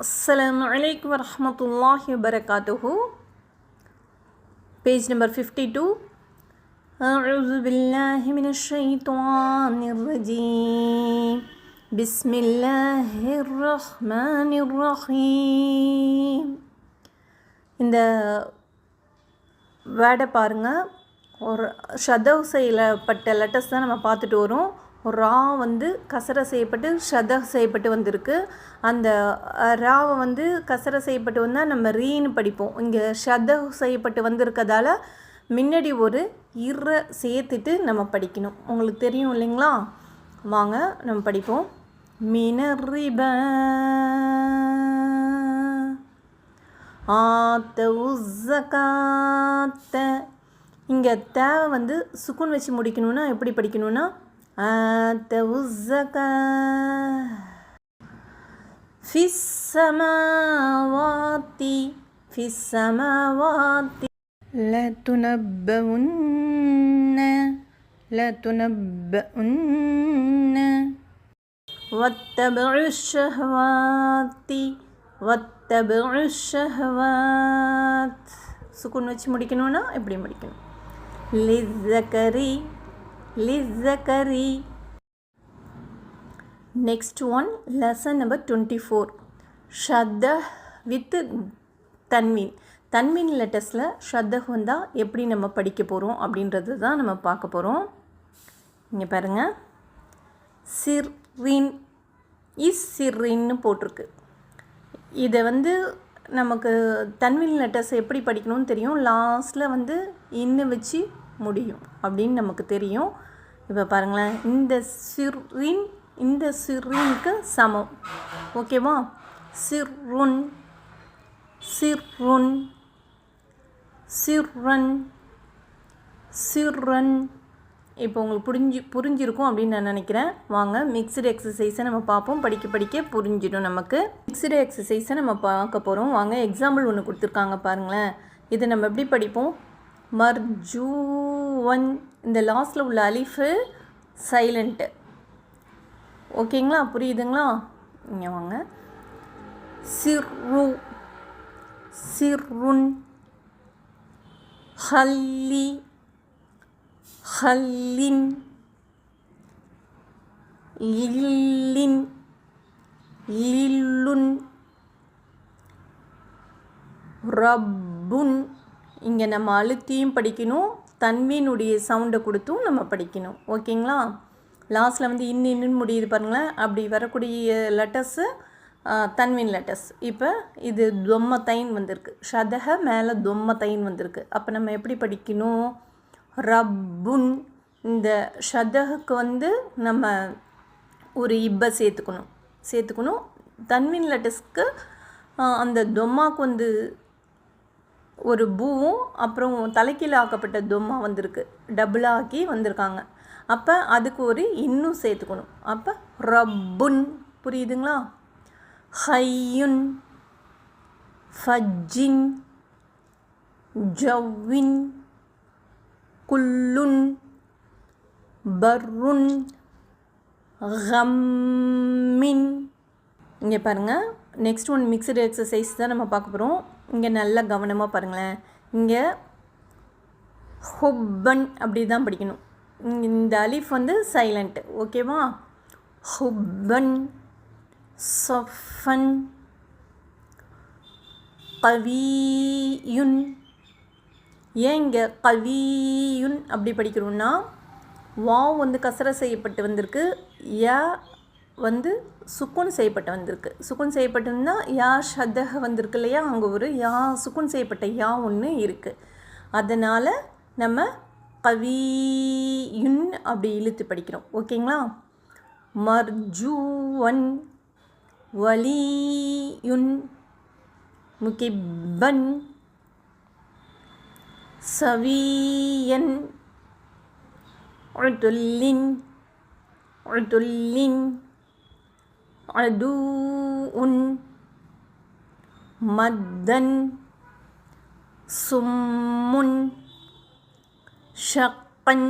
السلام عليكم ورحمة الله وبركاته page number 52 أعوذ بالله من الشيطان الرجيم بسم الله الرحمن الرحيم இந்த வேர்டை பாருங்கள் ஒரு ஷதவ் செய்யப்பட்ட லெட்டர்ஸ் தான் நம்ம பார்த்துட்டு வரோம் ஒரு ரா வந்து கசர செய்யப்பட்டு ஷத செய்யப்பட்டு வந்திருக்கு. அந்த ராவை வந்து கசர செய்யப்பட்டு வந்தால் நம்ம ரீன்னு படிப்போம். இங்கே ஷத செய்யப்பட்டு வந்திருக்கதால முன்னாடி ஒரு இற சேர்த்துட்டு நம்ம படிக்கணும். உங்களுக்கு தெரியும் இல்லைங்களா? வாங்க நம்ம படிப்போம். மினரிப ஆத்த உஸ்ஸகாத்த இங்கே தேவை வந்து சுக்குன் வச்சு முடிக்கணும்னா எப்படி படிக்கணும்னா ஆத்தவு ஜகா في السماوات في السماوات لتنبؤن لتنبؤن واتبعوا الشهوات واتبعوا الشهوات சுக்குன் வச்சு முடிக்கணும்னா எப்படி முடிக்கணும் லிஸ்ஸக்கரி லிஸ்ஸக்கரி next one lesson number twenty four ஷத்த with தன்மீன். தன்மீன் லெட்டர்ஸில் ஷத்தக் வந்தால் எப்படி நம்ம படிக்க போகிறோம் அப்படின்றது தான் நம்ம பார்க்க போகிறோம் இங்கே பாருங்கள் சிர்ரின் இஸ் சிர்ரின்னு போட்டிருக்கு. இதை வந்து நமக்கு தன்வில் லெட்டர்ஸ் எப்படி படிக்கணும்னு தெரியும். லாஸ்ட்டில் வந்து இன்னு வச்சு முடியும் அப்படின்னு நமக்கு தெரியும். இப்போ பாருங்களேன் இந்த சிறின் இந்த சிர்ரினுக்கு சமம். ஓகேவா சிறுன் சிறுன் சிறன் சிறன். இப்போ உங்களுக்கு புரிஞ்சு புரிஞ்சிருக்கும் அப்படின்னு நான் நினைக்கிறேன். வாங்க மிக்சடு எக்ஸசைஸை நம்ம பார்ப்போம். படிக்க படிக்க புரிஞ்சிடும் நமக்கு. மிக்சடு எக்ஸசைஸை நம்ம பார்க்க போகிறோம் வாங்க எக்ஸாம்பிள் ஒன்று கொடுத்துருக்காங்க பாருங்களேன். இதை நம்ம எப்படி படிப்போம்? மர்ஜூ ஒன் இந்த லாஸ்ட்டில் உள்ள அலிஃபு சைலண்ட்டு ஓகேங்களா? புரியுதுங்களா? இங்கே வாங்க. சிர்ரு சிர்ருன் ஹல்லி ஹல்லின் லில்லின் லில்லுன் ரப்புன். இங்கே நம்ம அழுத்தியும் படிக்கணும். தன்மீனுடைய சவுண்டை கொடுத்தும் நம்ம படிக்கணும். ஓகேங்களா? லாஸ்ட்டில் வந்து இன்னு இன்னுன்னு முடியுது பாருங்களேன். அப்படி வரக்கூடிய லெட்டர்ஸு தன்வின் லெட்டர்ஸ் இப்போ இது தொம்மத்தைன் வந்திருக்கு. ஷதக மேலே தொம்மத்தைன் வந்திருக்கு. அப்போ நம்ம எப்படி படிக்கணும்? ரப்புன். இந்த ஷதகுக்கு வந்து நம்ம ஒரு இப்பை சேர்த்துக்கணும். சேர்த்துக்கணும். தன்வின் லெட்டர்ஸ்க்கு அந்த தொம்மாக்கு வந்து ஒரு பூவும் அப்புறம் தலைக்கீழ ஆக்கப்பட்ட தொம்மா வந்திருக்கு. டபுளாக ஆக்கி வந்திருக்காங்க. அப்போ அதுக்கு ஒரு இன்னும் சேர்த்துக்கணும். அப்போ ரப்புன். புரியுதுங்களா? ஹையுன். ஃபஜ்ஜின். ஜவ்வின். குல்லுன். பர்ருன். ஹம்மின். இங்கே பாருங்கள் நெக்ஸ்ட் ஒன் மிக்சடு எக்ஸசைஸ் தான் நம்ம பார்க்க போகிறோம் இங்கே நல்லா கவனமாக பாருங்களேன். இங்கே ஹுப்பன் அப்படி தான் படிக்கணும். இந்த அலிஃப் வந்து சைலண்ட் ஓகேவா ஹுப்பன் சொஃபன் கவியுன். ஏன் இங்கே கவியுன் அப்படி படிக்கிறோன்னா வாவ் வந்து கசர செய்யப்பட்டு வந்திருக்கு. யா வந்து சுக்குன் செய்யப்பட்ட வந்திருக்கு. சுக்குன் செய்யப்பட்டதுன்னா யா ஷதக வந்திருக்கு இல்லையா? அங்கே ஒரு யா சுக்குன் செய்யப்பட்ட யா ஒன்று இருக்குது அதனால் நம்ம கவியுன் அப்படி இழுத்து படிக்கிறோம். ஓகேங்களா? மர்ஜூவன் வலியுன் முகிப்பன் சவியன் உதுல்லின் உதுல்லின் அதுஉன் மத்தன் சும்முன் ஷக்கன்.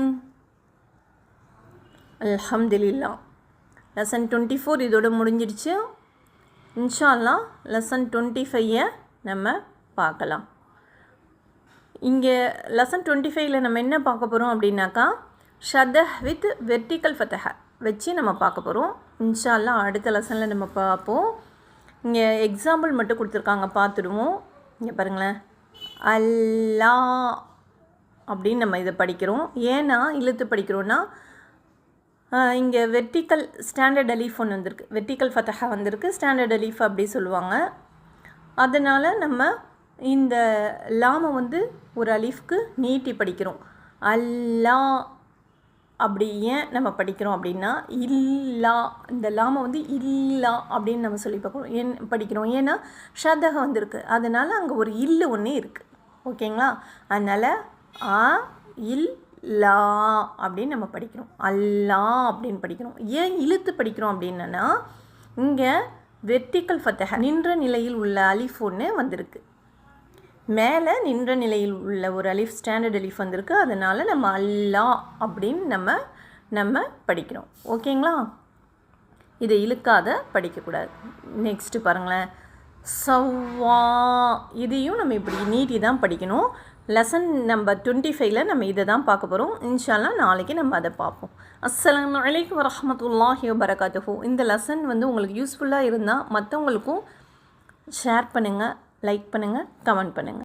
அல்ஹம்துலில்லா. லெசன் டுவெண்ட்டி ஃபோர் இதோட முடிஞ்சிடுச்சு இன்ஷால்லா லெசன் டுவெண்ட்டி ஃபைவை நம்ம பார்க்கலாம். இங்கே லெசன் டுவெண்ட்டி ஃபைவ்ல நம்ம என்ன பார்க்க போகிறோம் அப்படின்னாக்கா ஷதஹ் வித் வெர்டிக்கல் ஃபத்தஹ வச்சு நம்ம பார்க்க போகிறோம் இன்ஷால்லா அடுத்த லெசனில் நம்ம பார்ப்போம். இங்கே எக்ஸாம்பிள் மட்டும் கொடுத்துருக்காங்க பார்த்துடுவோம். இங்கே பாருங்களேன். அல்லா அப்படின்னு நம்ம இதை படிக்கிறோம். ஏன்னா இழுத்து படிக்கிறோன்னா இங்கே வெர்டிக்கல் ஸ்டாண்டர்ட் அலீஃப் ஒன்று வந்திருக்கு. வெர்டிக்கல் ஃபத்தஹா வந்திருக்கு ஸ்டாண்டர்ட் அலீஃப் அப்படி சொல்லுவாங்க. அதனால் நம்ம இந்த லாமை வந்து ஒரு அலீஃப்க்கு நீட்டி படிக்கிறோம். அல்லா அப்படி ஏன் நம்ம படிக்கிறோம் அப்படின்னா இல்லா இந்த லாமை வந்து இல்லா அப்படின்னு நம்ம சொல்லி பார்க்குறோம் ஏன் படிக்கிறோம்? ஏன்னா ஷதகம் வந்திருக்கு. அதனால் அங்கே ஒரு இல்லு ஒன்று இருக்குது ஓகேங்களா? அதனால் ஆ இல் லா அப்படின்னு நம்ம படிக்கிறோம். அல்லா அப்படின்னு படிக்கிறோம். ஏன் இழுத்து படிக்கிறோம் அப்படின்னா இங்கே வெர்டிக்கல் ஃபத்தக நின்ற நிலையில் உள்ள அலிஃப் ஒன்று வந்திருக்கு. மேலே நின்ற நிலையில் உள்ள ஒரு அலிஃப் ஸ்டாண்டர்ட் அலிஃப் வந்திருக்கு. அதனால் நம்ம அல்லா அப்படின்னு நம்ம நம்ம படிக்கிறோம். ஓகேங்களா? இதை இழுக்காத படிக்கக்கூடாது நெக்ஸ்ட்டு பாருங்களேன். சவ்வா. இதையும் நம்ம இப்படி நீட்டி தான் படிக்கணும். லெசன் நம்பர் டுவெண்ட்டி ஃபைவ்ல நம்ம இதை தான் பார்க்க போகிறோம் இன்ஷால்லாம் நாளைக்கு நம்ம அதை பார்ப்போம். அஸ்லாம் வலைக்கம் வரமத்துல்லாஹி வரகாத்துஹூ இந்த லெசன் வந்து உங்களுக்கு யூஸ்ஃபுல்லாக இருந்தால் மற்றவங்களுக்கும் ஷேர் பண்ணுங்கள் லைக் பண்ணுங்கள் கமெண்ட் பண்ணுங்கள்